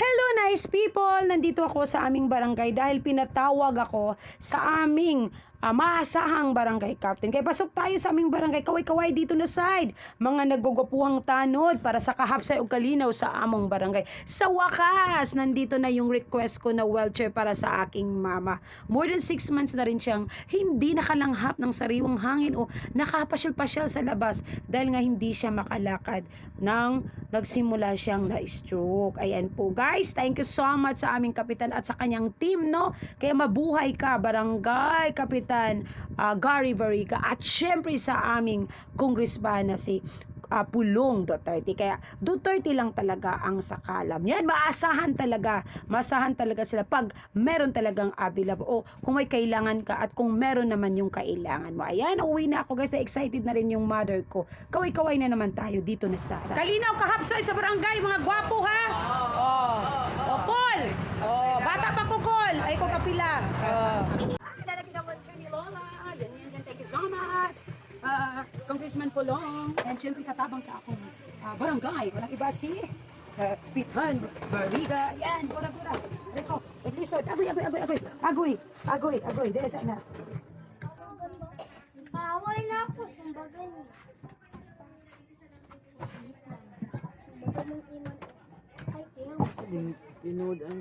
Hello nice people! Nandito ako sa aming barangay dahil pinatawag ako sa aming ah, maasahang barangay captain. Kaya pasok tayo sa aming barangay. Kaway-kaway dito na side. Mga naggugupuhang tanod para sa kahapsay o kalinaw sa among barangay. Sa wakas, nandito na yung request ko na wheelchair para sa aking mama. More than 6 months na rin siyang hindi nakalanghap ng sariwang hangin o nakapasyal-pasyal sa labas dahil nga hindi siya makalakad nang nagsimula siyang na-stroke. Ayan po guys, thank you so much sa aming kapitan at sa kanyang team no. Kaya mabuhay ka barangay kapitan ah, Gary Variga at syempre sa aming congressman na si ah, Pulong Duterte. Kaya Duterte lang talaga ang sakalam. Yan, maasahan talaga. Maasahan talaga sila pag meron talagang available. O kung may kailangan ka at kung meron naman yung kailangan mo. Ayan, uwi na ako guys. Excited na rin yung mother ko. Kaway-kaway na naman tayo dito na sa... Kalinaw kahapsay sa barangay, mga gwapo ha? Oh. Oh, call. Oh, bata pa ko call. Ay ko kapila. Oh. Kilala kita po ni Lola. Yan, yan, yan. Thank you so Ah, Congressman Pulong. And syempre sa tabang sa akong ah, barangay. Walang iba si uh, Pitan Bariga. Yan, pura-pura. Reko, naglisod. Agoy, agoy, agoy, agoy. Agoy, agoy, agoy. Dahil sa na. Kaaway na ako, sumbagan niya. Sumbagan ng iman. Ay, kaya. Pinood ang...